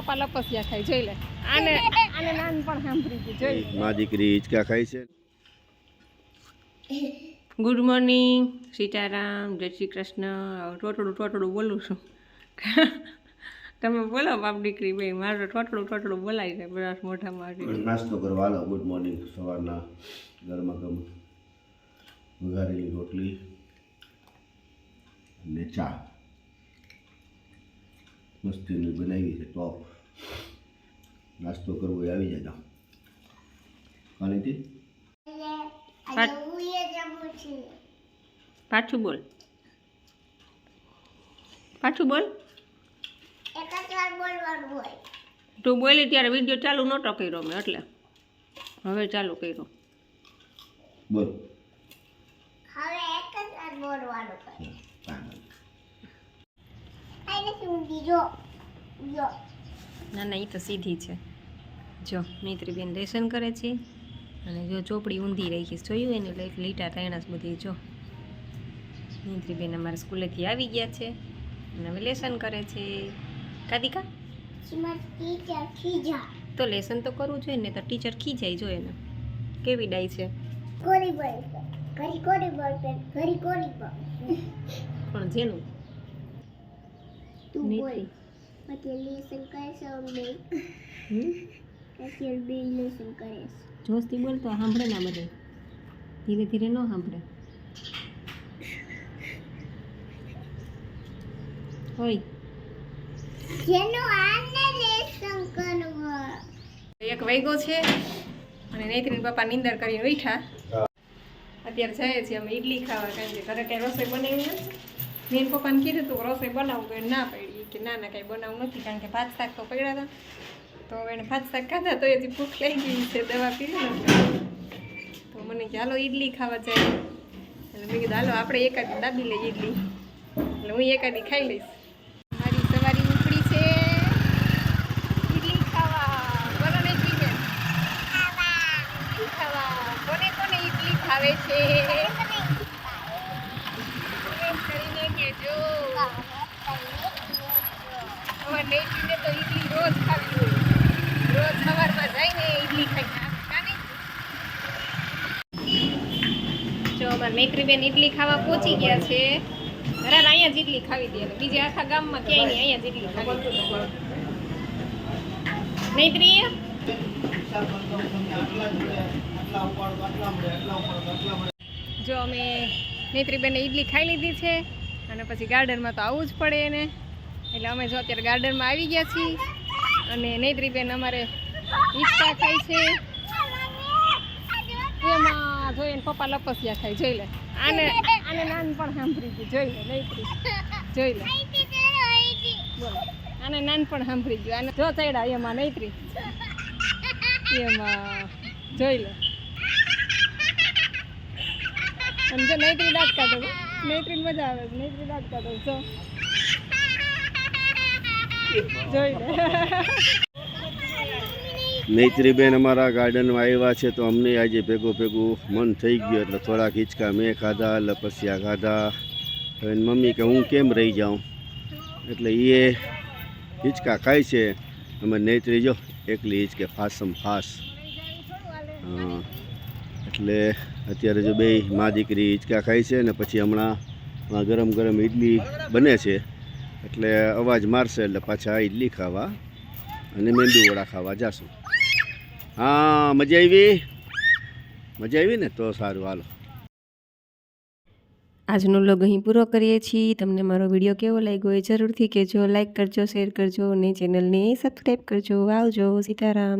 પપ્પા લપસિયા ખાય જોઈ લે. આને આને નાન પણ સાંભળી ગયું જોઈ મા દીકરી હિચકા ખાય છે. ગુડ મોર્નિંગ સીતારામ જય શ્રી કૃષ્ણ. ટોટડું ટોટડું બોલું છું. તમે બોલો બાપ દીકરી ભાઈ મારું ટોટડું ટોટડું બોલાય છે બ્રશ મોઢામાં આવી નાસ્તો કરવાનો ગુડ મોર્નિંગ સવારના ગરમા ગરમ વઘારેલી રોટલી અને ચા. મસ્તીની બનાવી છે ટોપ નાસ્તો કરવો આવી જજો કાલીથી પાછું બોલ. પાછું બોલ. તું બોલી ત્યારે વીડિયો ચાલુ નહોતો કર્યો મેં એટલે. હવે ચાલુ કર્યો. બોલ. ના ના એ તો સીધી છે. જો મિત્રીબેન લેસન કરે છે અને જો ચોપડી ઊંધી રાખીશ જોયું એને એટલે લીટા તૈણસ બધી જો. મિત્રીબેન અમારા સ્કૂલેથી આવી ગયા છે અને હવે લેસન કરે છે. કાદિકા? તો લેસન તો કરવું જોઈએ ને તો ટીચર ખીજાય જોઈએ ને કેવી ડાય છે? પણ જેનું? તું બોલ. પછી લેસન કરશે અમને. પછી બે લેસન કરે જોશથી બોલ તો સાંભળે ના બધે. ધીરે ધીરે ન સાંભળે. હોય જેનો આને લેસન કરવો. એક વૈગો છે અને નૈત્રી પપ્પા નીંદર કરીને બેઠા અત્યારે જઈએ છીએ અમે ઈડલી ખાવા કારણ કે ઘરે કાંઈ રસોઈ બનાવી મેન પપ્પાને કીધું તું રસોઈ બનાવું તો ના પડી. કે ના ના કાંઈ બનાવું નથી કારણ કે ભાત શાક તો પડ્યા હતા. તો એને ભાત શાક ખાધા તો એથી ભૂખ લાગી ગઈ છે, દવા ને તો મને કે, હાલો, ઈડલી ખાવા જાય. એટલે મેં કીધું, હાલો, આપણે એકાદી દાબી લઈએ ઈડલી. એટલે હું એકાદી ખાઈ લઈશ. મારી સવારી ઉપડી છે. ઈડલી ખાવા. બોલો ને ખાવા. કોને કોને ઈડલી ખાવે છે એમ કરીને કહેજો અમારે નેટીને તો ઈડલી રોજ ખાવી હોય રોજ સવારમાં જઈને ઈડલી ખાઈને આવે કાને જો ઇડલી ખાવા પહોંચી ગયા છે. અરે અહીંયા જ ઇડલી ખાવી દે. બીજે આખા ગામમાં ક્યાંય નહીં, અહીંયા જ ઇડલી ખાવી મૈત્રી? જો અમે નેત્રીબેને ઈડલી ખાઈ લીધી છે અને પછી ગાર્ડનમાં તો આવવું જ પડે એને. એટલે અમે જો અત્યારે ગાર્ડનમાં આવી ગયા છીએ અને નેત્રીબેન અમારે ઈચ્છા ખાય છે. એને પપ્પા લપસ્યા ખાય, જોઈ લે. આને આને નાન પણ સાંભળી ગયું જોઈ લે નૈત્રી જોઈ લે. બોલો. આને નાન પણ સાંભળી ગયું આને જો ચડ્યા, એમાં નૈત્રી. એમાં, જોઈ લે. અને જો નૈત્રી દાંત કાઢો નૈત્રી મજા આવે છે નૈત્રી દાંત કાઢો, જો. જોઈ લે. નૈત્રીબેન અમારા ગાર્ડનમાં આવ્યા છે તો અમને આજે ભેગું ભેગું મન થઈ ગયું એટલે થોડાક હિંચકા મેં ખાધા, લપસ્યા ખાધા. હવે એની મમ્મી કે હું કેમ રહી જાઉં? એટલે એ હિંચકા ખાય છે. અમે નૈત્રી જો, એકલી હિંચકે ફાસમ ફાસ. એટલે અત્યારે જો બે મા દીકરી હિંચકા ખાય છે ને પછી હમણાં ગરમ ગરમ ઇડલી બને છે. એટલે અવાજ મારશે એટલે પાછા ઇડલી ખાવા અને મેંદુ વડા ખાવા જાશું. હા, મજા આવી? મજા આવી ને? તો સારું, હાલો. આજનો લોગ અહીં પૂરો કરીએ છીએ. તમને મારો વીડિયો કેવો લાગ્યો એ જરૂરથી કહેજો લાઇક કરજો, શેર કરજો અને ચેનલને સબસ્ક્રાઈબ કરજો. આવજો, સીતારામ.